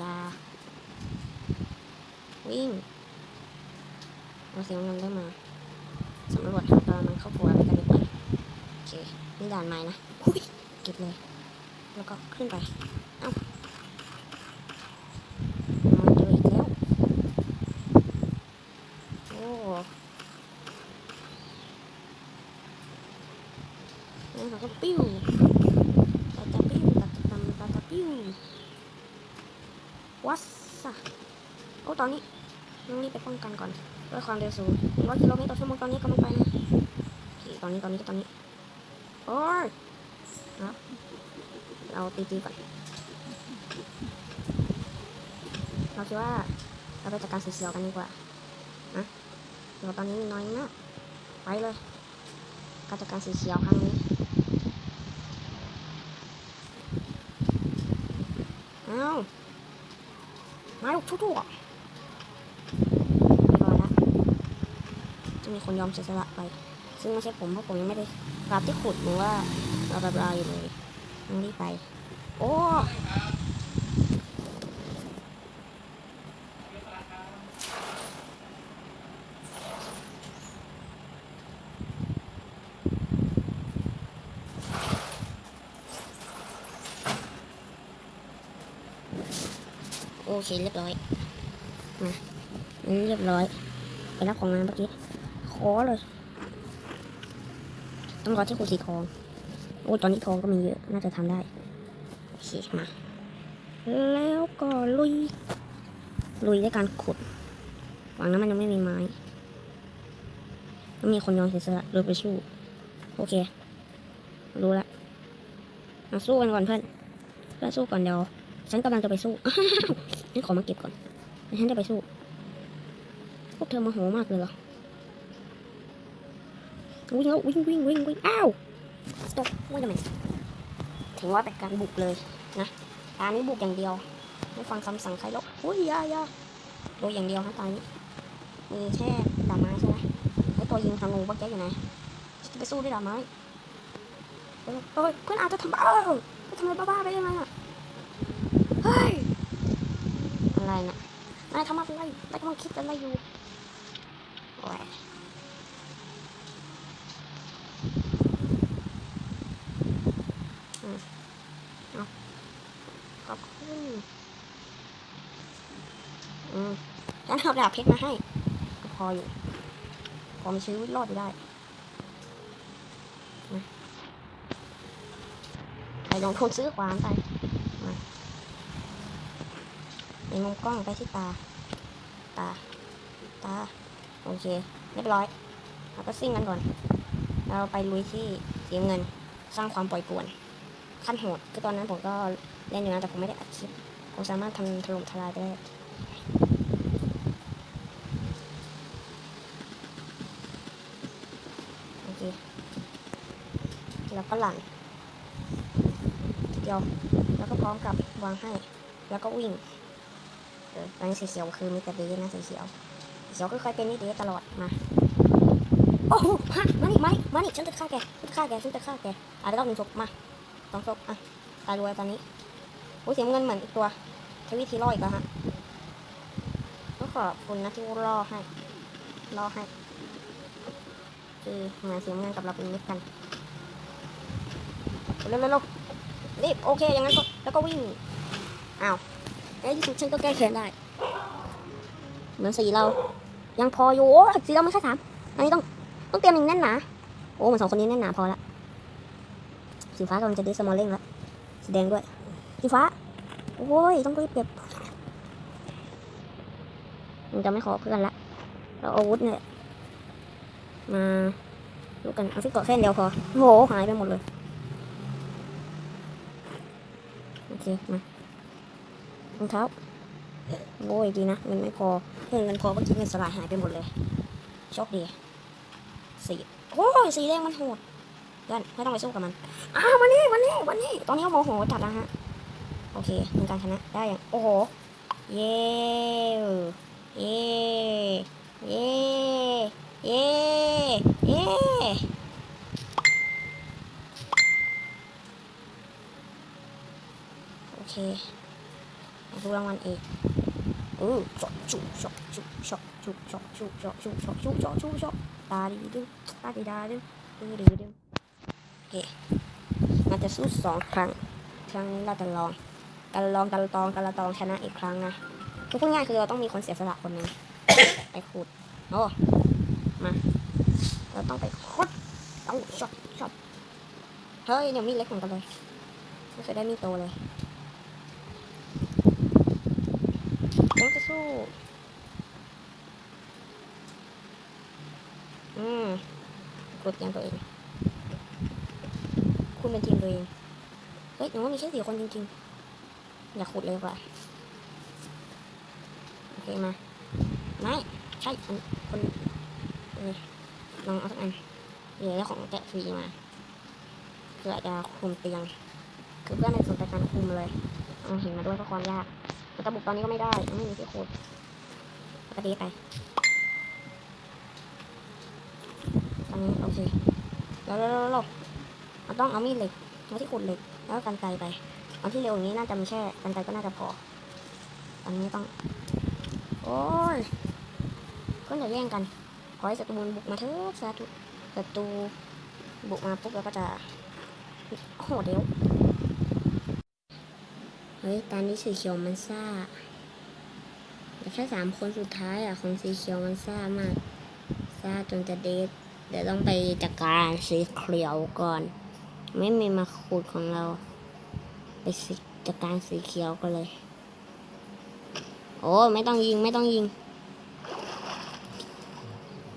ยาวิ่งเราเสียงเงินได้มาสำรวจหาตอนมันเข้าหัวไปกันดีกว่าโอเค นี่ด่านใหม่นะอุ้ยเก็บเลย แล้วก็ขึ้นไป เอ้ามาเจออีกแล้ว โอ้แล้วเราก็ปิ้วตาตาปิ้วตาตาตาตาปิ้ววัสสะโอ้ตอนนี้ต้องรีบไปป้องกันก่อนด้วย ความเร็วสูงร้อยกิโลเมตรต่อชั่วโมงตอนนี้กำลังไปนะตอนนี้ตอนนี้ก็ตอนนี้ โอ้ยครับเราตีตีก่อน เราคิดว่าเราไปจัดการสีเขียวกันดีกว่า นะเดี๋ยวตอนนี้มีน้อยมากไปเลย การจัดการสีเขียวครั้งนี้เอ้ามาลูกทุกๆอะรอละจะ มีคนยอมเสียสละไป ซึ่งไม่ใช่ผมเพราะผมยังไม่ได้กราบที่ขุดหรือว่าเราบลาอยู่เลยต้องรีบไป โอ้โอเคเรียบร้อยมาอันนี้เรียบร้อย ไปรับของงานเมื่อกี้ ขอเลยต้องรอที่ขุดสีทองโอ้ตอนนี้ทองก็มีเยอะ น่าจะทำได้ โอเคมา แล้วก็ลุย ลุยด้วยการขุด หวังนั้นมันยังไม่มีไม้ต้องมีคนยอมเสียสละหรือไปสู้ โอเค รู้ละมาสู้กันก่อนเพื่อน เพื่อนสู้ก่อนเดี๋ยว ฉันกำลังจะไปสู้ฉันขอมาเก็บก่อน ฉันจะไปสู้ พวกเธอมาโหมากเลยเหรอ วิ่งแล้ววิ่งวิ่งวิ่งวิ่งอ้าวต็อปวิ่งทำไมถึงว่าเป็นการบุกเลยนะตานี้บุกอย่างเดียว ไม่ฟังคำสั่งใครหรอกอุ้ยยายาโดยอย่างเดียวนะตานี้ มีแค่ดาบไม้ใช่ไหมไอตัวยิงธนูเมื่อกี้อยู่ไหนจะไปสู้ด้วยดาบไม้เอ้ยเพื่อนอาจจะทำบ้าเออไปทำอะไรบ้าๆไปยังไงอะเฮ้ยอะไรนะนายทำอะไรนายกำลังคิดอะไรอยู่โอ้ย ขอบคุณอืมฉันเอา ดาบเพชรมาให้ ก็พออยู่พอมีชีวิตรอดอยู่ได้ไปลงทุนซื้อขวานไปมาในมุมกล้องไปที่ตา ตา ตา โอเค เรียบร้อยเราก็ซิ่งกันก่อน เราไปลุยที่เสียเงิน สร้างความปล่อยป่วน ขั้นโหด คือตอนนั้นผมก็เล่นอยู่นะแต่ผมไม่ได้อัดคลิป ผมสามารถทำถล่มทลายได้ โอเค หลังเดียวแล้วก็พร้อมกับวางให้ แล้วก็วิ่งเออตอนนี้สีเขียวคือมีแต่ดีนะสีเขียวสีเขียวก็เคยเป็นนี่ดีตลอดมาโอ้โหฮะมานี่มานี่มานี่ฉันจะฆ่าแกฉันจะฆ่าแกฉันจะฆ่าแกอะได้รอบหนึ่งศพมาสองศพอะตายรวยตอนนี้โอ้ยเสียเงินเหมือนอีกตัวใช้วิธีล่ออีกแล้วฮะก็ขอบคุณนะที่ล่อให้ล่อให้คือเหมือนเสียเงินกับเราเป็นมิตรกัน เร็วเร็วเร็วรีบโอเคอย่างนั้นก็แล้วก็วิ่งอ้าวในที่สุดฉันก็แก้แค้นได้ เหมือนสีเรา ยังพออยู่โอ้สีเราไม่ใช่สามอันนี้ต้องต้องเตรียมอย่างแน่นหนาโอ้เหมือนสองคนนี้แน่นหนาพอละสีฟ้ากำลังจะดิสมอลเล่งแล้วสีแดงด้วยสีฟ้าโอ้ยต้องรีบเก็บมันจะไม่ขอเพื่อนละเราอาวุธเนี่ยมาดูกันเอาที่เกาะแค่อันเดียวพอโหหายไปหมดเลย โอเค มารองเท้าโอ้ยดีนะเงินไม่พอเพื่อนเงินพอก็คิดเงินสลายหายไปหมดเลยโชคดีสีโอ้ยสีแดงมันโหดยันไม่ต้องไปสู้กับมันอ้าววันนี้วันนี้วันนี้ตอนนี้โมโหจัดแล้วฮะโอเคเป็นการชนะได้อย่างโอ้โหเย้เย้เย้เย้เย้โอ เคดูรางวัลอีกเออช็อตชุช็อตชุช็อตชุช็อตชุช็อตชุช็อตชุช็อตชุช็อตตาดีดึงตาดีดาดึงดึงดึงดึงโอเคมันจะสู้สองครั้ง ครั้งนี้เราจะลองกันลองกันตองกันละตองชนะอีกครั้งนะคือพูดง่ายคือเราต้องมีคนเสียสละคนหนึ่งไปขุดโอ้มาเราต้องไปขุดเอาช็อตช็อตเฮ้ยเนี่ยมีเล็กเหมือนกันเลยไม่เคยได้มีโตเลยผม จะสู้ อืมกดยังตัวเอง คุณเป็นทีมตัวเอง เฮ้ยหนูว่ามีแค่สี่คนจริงๆ อย่าขุดเลยกว่า โอเคมา ไม่ ใช่ คนนี่ลองเอาสักอันเหลือของแกะฟรีมาเพื่อจะคุมเตียง คือเพื่อนในสนใจการคุมเลยเอาหินมาด้วยเพราะความยาก จะบุกตอนนี้ก็ไม่ได้ไม่มีที่ขุดปกติไปตอนนี้โอเคแล้วแล้วแล้วแล้วเราต้องเอามีดเหล็กเอาที่ขุดเหล็กแล้วก็กันไกรไปเอาที่เร็วอย่างนี้น่าจะมีแค่กันไกรก็น่าจะพอตอนนี้ต้อง โอ้ยก็อย่าแย่งกันขอให้ศัตรูบุกมาเถอะสาธุศัตรูบุกมาปุ๊บเราก็จะโอ้โหเดี๋ยว เฮ้ย ตอนนี้สีเขียวมันซ่า แต่แค่สามคนสุดท้ายอะ ของสีเขียวมันซ่ามาก ซ่าจนจะเดทเดี๋ยวต้องไปจัดการสีเขียวก่อน ไม่มีมาขุดของเรา ไปสิจัดการสีเขียวกันเลย โอ้ไม่ต้องยิงไม่ต้องยิง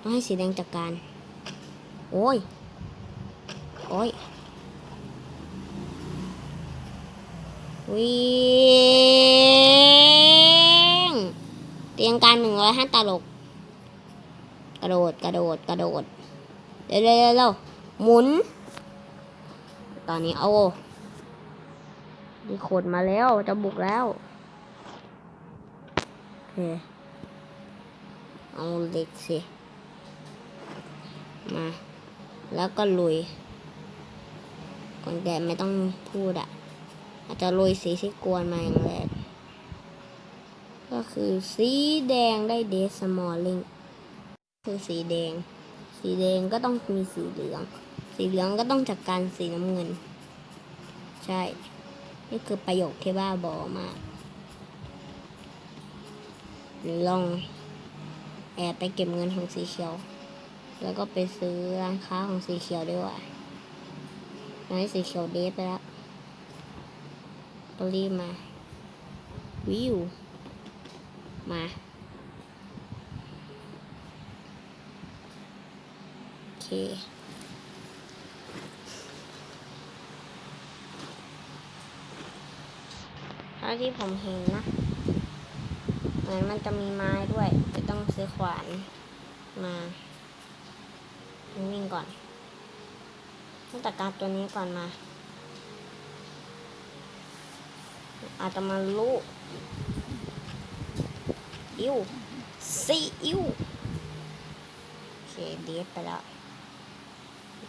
ต้องให้สีแดงจัดการ โอ้ย โอ้ย วิ่งเตียงการหนึ่งร้อยห้าตลก กระโดดกระโดดกระโดดเร็วเร็วเร็วเร็วหมุน ตอนนี้เอามีขนมาแล้วจะบุกแล้วโอเคเอาเล็กสิมา แล้วก็ลุยก่อนแดดไม่ต้องพูดอะ อาจจะลุยสีที่กวนมาอย่างแรก ก็คือสีแดงได้เดสมอลลิงคือสีแดง สีแดงก็ต้องมีสีเหลือง สีเหลืองก็ต้องจัดการสีน้ำเงิน ใช่ นี่คือประโยคที่บ้าบอมากลองแอบไปเก็บเงินของสีเขียว แล้วก็ไปซื้อร้านค้าของสีเขียวด้วยว่าตอนสีเขียวเดทไปแล้ว ก็รีมา วิว มา โอเค เท่าที่ผมเห็นนะ เหมือนมันจะมีไม้ด้วยจะต้องซื้อขวานมาวิ่งก่อนต้องจัดการตัวนี้ก่อนมา อาจจะมาลูอิวซีอิวโอเคเดฟไปแล้ว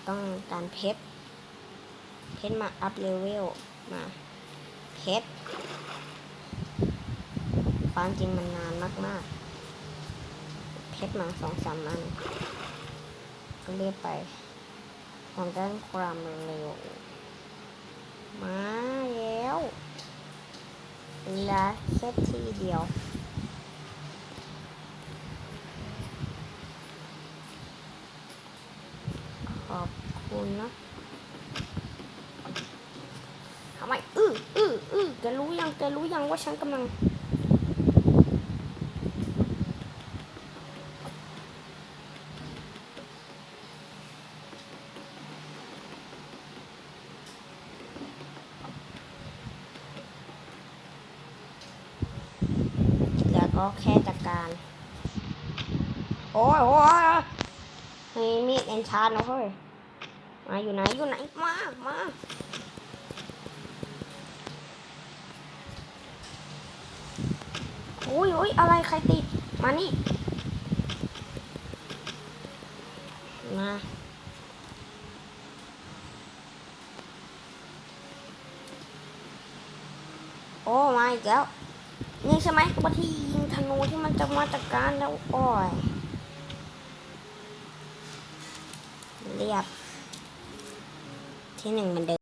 ต้องการเพชร เพชรมาอัพเลเวล มา เพชร ความจริงมันนานมาก ๆ เพชรมาสองสามอันก็เรียกไปของด้านความเร็ว มาแล้ว แลือแค่ทีเดียว ขอบคุณนะทำไมอื้ออื้ออื้อแกรู้ยังแกรู้ยังว่าฉันกำลัง แล้วก็แค่ จัดการ โอ้ยโอ้ยเฮ้ยมีดเอนชาร์นะเฮ้ยมาอยู่ไหนอยู่ไหนมามาโอ้ยโอ้ยอะไรใครติดมานี่มาโอ้มาอีกแล้ว นี่ใช่ไหมว่าที่ยิงธนูที่มันจะมาจากการแล้วอ่อยเรียบ ที่หนึ่งมันเดิม